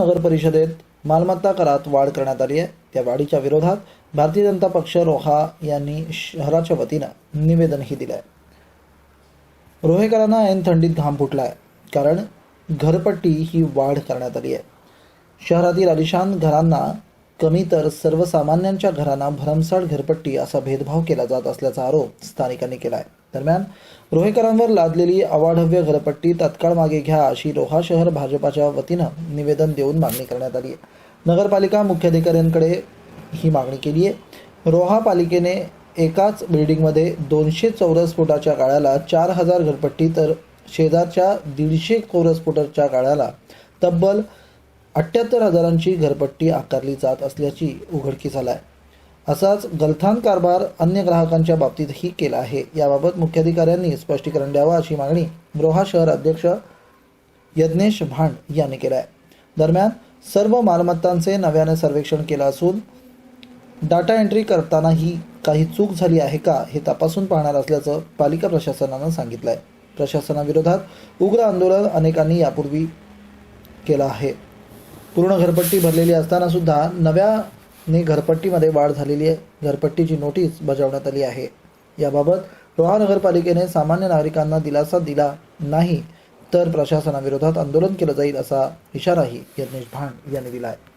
परिषदेत मालमत्ता करात वाढ करण्यात आली आहे. त्या वाढीच्या विरोधात भारतीय जनता पक्ष रोहा यांनी शहराच्या वतीनं निवेदनही दिलं आहे रोहेकरांना ऐन थंडीत घाम फुटला आहे कारण घरपट्टी ही वाढ करण्यात आली आहे. शहरातील आलिशान घरांना कमी तर सर्वसामान्यांच्या घरांना भरमसाठ घरपट्टी असा भेदभाव केला जात असल्याचा आरोप स्थानिकांनी केला आहे दरम्यान रोहेकरांवर लादलेली अवाढव्य घरपट्टी तत्काळ मागे घ्या अशी रोहा शहर भाजपाच्या वतीनं निवेदन देऊन मागणी करण्यात आली. आहे नगरपालिका मुख्याधिकाऱ्यांकडे ही मागणी केली आहे. रोहा पालिकेने एकाच बिल्डिंगमध्ये दोनशे चौरस फुटाच्या गाळ्याला चार हजार घरपट्टी तर शेजारच्या दीडशे चौरस फुटाच्या गाळ्याला तब्बल अठ्ठ्याहत्तर हजारांची घरपट्टी आकारली जात असल्याची उघडकीस आला आहे असाच गलथान कारभार अन्य ग्राहकांच्या बाबतीतही केला आहे. याबाबत मुख्याधिकाऱ्यांनी स्पष्टीकरण द्यावं अशी मागणी रोहा शहर अध्यक्ष यज्ञेश भांड यांनी केलं आहे. दरम्यान सर्व मालमत्तांचे नव्याने सर्वेक्षण केलं असून डाटा एंट्री करतानाही काही चूक झाली आहे का हे तपासून पाहणार असल्याचं पालिका प्रशासनानं सांगितलं आहे प्रशासनाविरोधात उग्र आंदोलन अनेकांनी यापूर्वी केलं आहे. पूर्ण घरपट्टी भरलेली असताना सुद्धा ने घरपट्टीमध्ये वाढ झालेली आहे. घरपट्टीची नोटीस बजावण्यात आली आहे. याबाबत रोहा नगरपालिकेने सामान्य नागरिकांना दिलासा दिला नाही तर प्रशासनाविरोधात आंदोलन केलं जाईल असा इशाराही यज्ञेश भांड यांनी दिला आहे